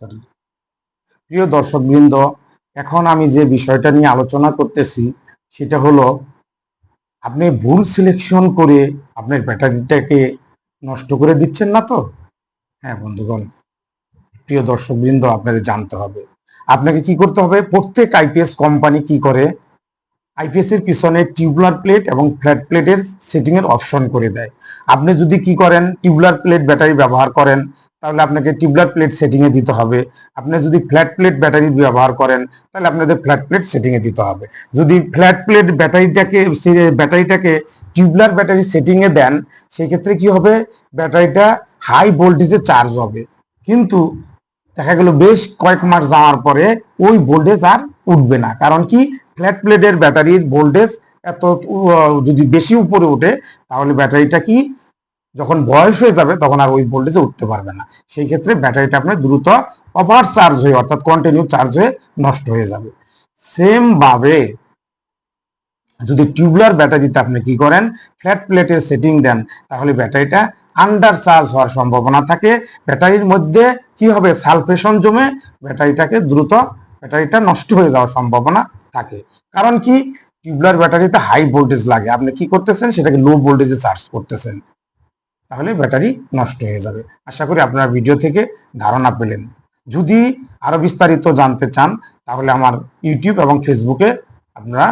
Sorry. প্রিয় দর্শকবৃন্দ, এখন আমি যে বিষয়টা নিয়ে আলোচনা করতেছি, সেটা হলো আপনি ভুল সিলেকশন করে আপনার ব্যাটারিটাকে নষ্ট করে দিচ্ছেন না তো? হ্যাঁ বন্ধুগণ, প্রিয় দর্শকবৃন্দ, আপনাদের জানতে হবে। আপনাকে কি করতে হবে? প্রত্যেক আইপিএস কোম্পানি কি করে? আইপিএস এর পিছনে টিউবুলার প্লেট এবং ফ্ল্যাট প্লেটের সেটিং এর অপশন করে দেয়। আপনি যদি কি করেন টিউবুলার প্লেট ব্যাটারি ব্যবহার করেন, তাহলে আপনাকে টিউবুলার প্লেট সেটিং এ দিতে হবে। আপনি যদি ফ্ল্যাট প্লেট ব্যাটারি ব্যবহার করেন, তাহলে আপনাদের ফ্ল্যাট প্লেট সেটিং এ দিতে হবে। যদি ফ্ল্যাট প্লেট ব্যাটারিটাকে ব্যাটারিটাকে টিউবুলার ব্যাটারি সেটিং এ দেন সেই ক্ষেত্রে কি হবে? ব্যাটারিটা হাই ভোল্টেজে চার্জ হবে। কিন্তু দেখা গেল বেশ কয়েক মাস যাওয়ার পরে ওই ভোল্টেজ আর উঠবে না। কারণ কি? ফ্ল্যাট প্লেটের ব্যাটারির ভোল্টেজ এত যদি বেশি উপরে ওঠে, তাহলে ব্যাটারিটা কি? যখন বয়স হয়ে যাবে, তখন আর ওই ভোল্টেজে উঠতে পারবে না। সেই ক্ষেত্রে ব্যাটারিটা আপনার দ্রুত ওভার চার্জ হয়ে, অর্থাৎ কন্টিনিউ চার্জ হয়ে নষ্ট হয়ে যাবে। সেম ভাবে যদি টিউবুলার ব্যাটারিতে আপনি কি করেন ফ্ল্যাট প্লেটের সেটিং দেন, তাহলে ব্যাটারিটা আন্ডার চার্জ হওয়ার সম্ভাবনা থাকে। ব্যাটারির মধ্যে কি হবে? সালফেশন জমে ব্যাটারিটাকে দ্রুত, ব্যাটারিটা নষ্ট হয়ে যাওয়ার সম্ভাবনা থাকে। কারণ কি? টিউবলার ব্যাটারিতে হাই ভোল্টেজ লাগে। আপনি কি করতেছেন? সেটাকে লো ভোল্টেজে চার্জ করতেছেন। তাহলে ব্যাটারি নষ্ট হয়ে যাবে। আশা করি আপনারা ভিডিও থেকে ধারণা পেলেন। যদি আরও বিস্তারিত জানতে চান, তাহলে আমার ইউটিউব এবং ফেসবুকে আপনারা